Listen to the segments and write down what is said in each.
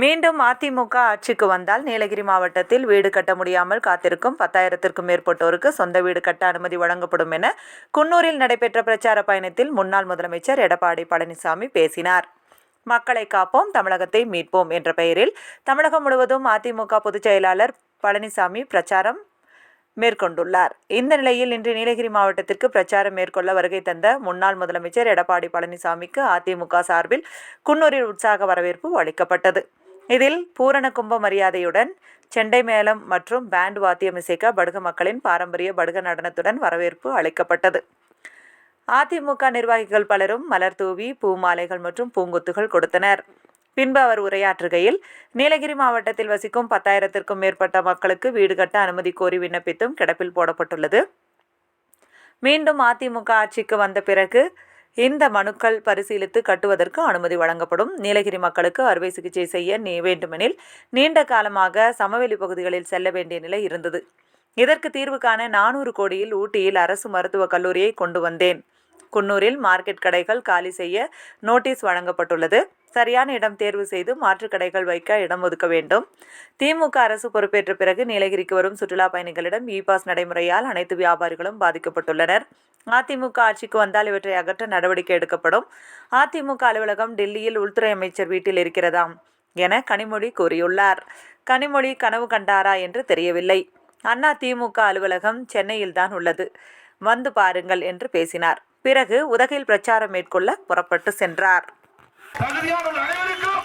மீண்டும் அதிமுக ஆட்சிக்கு வந்தால் நீலகிரி மாவட்டத்தில் வீடு கட்ட முடியாமல் காத்திருக்கும் பத்தாயிரத்திற்கும் மேற்பட்டோருக்கு சொந்த வீடு கட்ட அனுமதி வழங்கப்படும் என குன்னூரில் நடைபெற்ற பிரச்சார பயணத்தில் முன்னாள் முதலமைச்சர் எடப்பாடி பழனிசாமி பேசினார். மக்களை காப்போம் தமிழகத்தை மீட்போம் என்ற பெயரில் தமிழகம் முழுவதும் அதிமுக பொதுச் செயலாளர் பழனிசாமி பிரச்சாரம் மேற்கொண்டுள்ளார். இந்த நிலையில் இன்று நீலகிரி மாவட்டத்திற்கு பிரச்சாரம் மேற்கொள்ள வருகை தந்த முன்னாள் முதலமைச்சர் எடப்பாடி பழனிசாமிக்கு அதிமுக சார்பில் குன்னூரில் உற்சாக வரவேற்பு அளிக்கப்பட்டது. இதில் பூரண கும்ப மரியாதையுடன் செண்டை மேளம் மற்றும் பேண்ட் வாத்தியம் இசைக்க படுக மக்களின் பாரம்பரிய படுக நடனத்துடன் வரவேற்பு அளிக்கப்பட்டது. அதிமுக நிர்வாகிகள் பலரும் மலர் தூவி பூமாலைகள் மற்றும் பூங்கொத்துகள் கொடுத்தனர். பின்பு அவர் உரையாற்றுகையில் நீலகிரி மாவட்டத்தில் வசிக்கும் பத்தாயிரத்திற்கும் மேற்பட்ட மக்களுக்கு வீடு கட்ட அனுமதி கோரி விண்ணப்பித்தும் கிடப்பில் போடப்பட்டுள்ளது. மீண்டும் அதிமுக ஆட்சிக்கு வந்த பிறகு இந்த மனுக்கள் பரிசீலித்து கட்டுவதற்கு அனுமதி வழங்கப்படும். நீலகிரி மக்களுக்கு அறுவை சிகிச்சை செய்ய நீ வேண்டுமெனில் நீண்ட காலமாக சமவெளி பகுதிகளில் செல்ல வேண்டிய நிலை இருந்தது. இதற்கு தீர்வு காண நானூறு கோடியில் ஊட்டியில் அரசு மருத்துவக் கல்லூரியை கொண்டு வந்தேன். குன்னூரில் மார்க்கெட் கடைகள் காலி செய்ய நோட்டீஸ் வழங்கப்பட்டுள்ளது. சரியான இடம் தேர்வு செய்து மாற்றுக் கடைகள் வைக்க இடம் ஒதுக்க வேண்டும். திமுக அரசு பொறுப்பேற்ற பிறகு நீலகிரிக்கு வரும் சுற்றுலா பயணிகளிடம் இ பாஸ் நடைமுறையால் அனைத்து வியாபாரிகளும் பாதிக்கப்பட்டுள்ளனர். அதிமுக ஆட்சிக்கு வந்தால் இவற்றை அகற்ற நடவடிக்கை எடுக்கப்படும். அதிமுக அலுவலகம் டெல்லியில் உள்துறை அமைச்சர் வீட்டில் இருக்கிறதாம் என கனிமொழி கூறியுள்ளார். கனிமொழி கனவு கண்டாரா என்று தெரியவில்லை. அண்ணா திமுக அலுவலகம் சென்னையில்தான் உள்ளது. வந்து பாருங்கள் என்று பேசினார். பிறகு உதகையில் பிரச்சாரம் மேற்கொள்ள புறப்பட்டு சென்றார். தகுதியான அனைவருக்கும்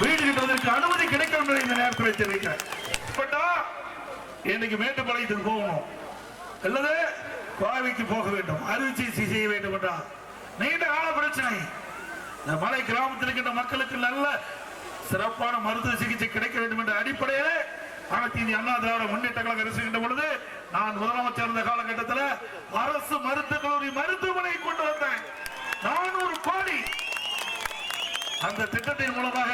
வீடு கட்டுவதற்கு அனுமதி கிடைக்கும் என்பதை இந்த நேரத்தில் தெரிவிக்கிறேன் இன்னைக்கு மேட்டுப்பாளையத்துக்கு போகணும். அல்லது கோவைக்கு போக வேண்டும். அறுவை செய்ய வேண்டும் என்றால் நீண்ட கால பிரச்சனை. இந்த மலை கிராமத்தில் இருக்கின்ற மக்களுக்கு நல்ல சிறப்பான மருத்துவ சிகிச்சை கிடைக்க வேண்டும் என்ற அடிப்படையிலே அனைத்து அண்ணா திராவிட முன்னேற்ற கழகம் பொழுது நான் முதலமைச்சர் இருந்த காலகட்டத்தில் அரசு மருத்துவ கல்லூரி மருத்துவ கொண்டு வந்தேன் நானூறு கோடி அந்த திட்டத்தின் மூலமாக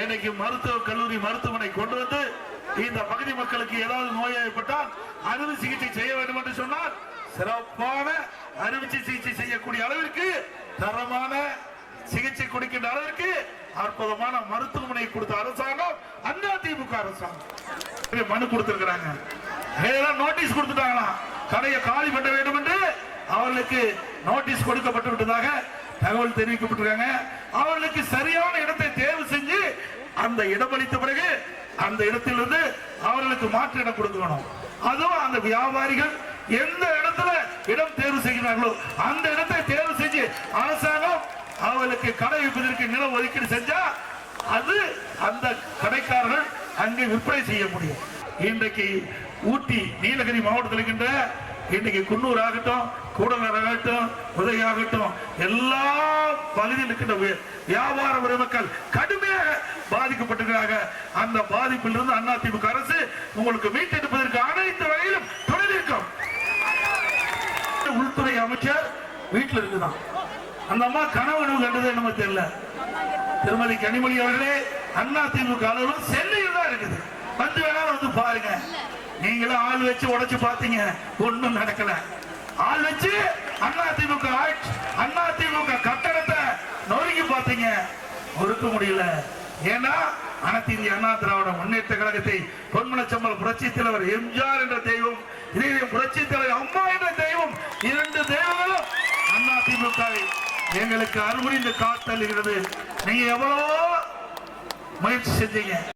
இன்னைக்கு மருத்துவ கல்லூரி மருத்துவமனை கொண்டு வந்து இந்த பகுதி மக்களுக்கு ஏதாவது நோய் ஏற்பட்டால் அறுவை சிகிச்சை செய்ய வேண்டும் என்று சொன்னால் சிறப்பான அறுவை சிகிச்சை செய்யக்கூடிய அளவிற்கு தரமான சிகிச்சை கொடுக்கின்ற அளவிற்கு அற்புதமான மருத்துவமனை கொடுத்த அரசாங்கம் அண்ணா திமுக அரசாங்கம். மனு கொடுத்திருக்கிறாங்க. நோட்டீஸ் கொடுத்துட்டாங்களாம். கடையை காலி பண்ண வேண்டும் என்று அவர்களுக்கு நோட்டீஸ் கொடுக்கப்பட்டு விட்டதாக தகவல் தெரிவிக்கப்பட்டிருக்காங்க. அவர்களுக்கு சரியான இடத்தை தேர்வு செஞ்சு அந்த இடம் அளித்த பிறகு அந்த இடத்திலிருந்து அவர்களுக்கு மாற்று இடம் கொடுக்கணும். அதுவும் அந்த வியாபாரிகள் எந்த இடத்துல இடம் தேர்வு செய்கிறார்களோ அந்த இடத்தை தேர்வு செஞ்சு அரசாங்கம் அவர்களுக்கு கடை விற்பதற்கு நிலம் ஒதுக்கீடு செஞ்சா அது அந்த கடைக்காரர்கள் அங்கே விற்பனை செய்ய முடியும். இன்றைக்கு ஊட்டி நீலகிரி மாவட்டத்தில் இருக்கின்ற இன்னைக்கு குன்னூர் ஆகட்டும் கூடலூர் ஆகட்டும் உதகை ஆகட்டும் எல்லா பகுதியில் இருக்கின்ற வியாபார உரிமக்கள் கடுமையாக பாதிக்கப்பட்டிருக்கிறாங்க. அந்த பாதிப்பிலிருந்து அண்ணா திமுக அரசு உங்களுக்கு மீட்டெடுப்பதற்கு அனைத்து வகையிலும் துணை நிற்கும். உள்துறை அமைச்சர் வீட்டில் இருக்குதான். அந்த அம்மா கனவு கண்டது என்னமோ தெரியல. திருமதி கனிமொழி அவர்களே அண்ணா திமுக அலுவலகம் சென்னையில் தான் இருக்குது. வந்து வேணாலும் வந்து பாருங்க. நீங்களும் ஆள் வச்சு உடைச்சு பார்த்தீங்க. ஒன்றும் நடக்கல. ஆள் வச்சு அண்ணா திமுக அண்ணா திமுக கட்டடத்தை நொறுக்கி பார்த்தீங்க. ஒடுக்க முடியல. ஏன்னா அனைத்து இந்திய அண்ணா திராவிட முன்னேற்ற கழகத்தை பொன்மனச்சம்பல் புரட்சி தலைவர் எம்ஜிஆர் என்ற தெய்வம் இதே புரட்சி தலைவர் அம்மா என்ற தெய்வம் இரண்டு தெய்வங்களும் அண்ணா திமுகவை எங்களுக்கு அறுபடிந்து காத்தல்கிறது நீங்க எவ்வளவோ முயற்சி செஞ்சீங்க.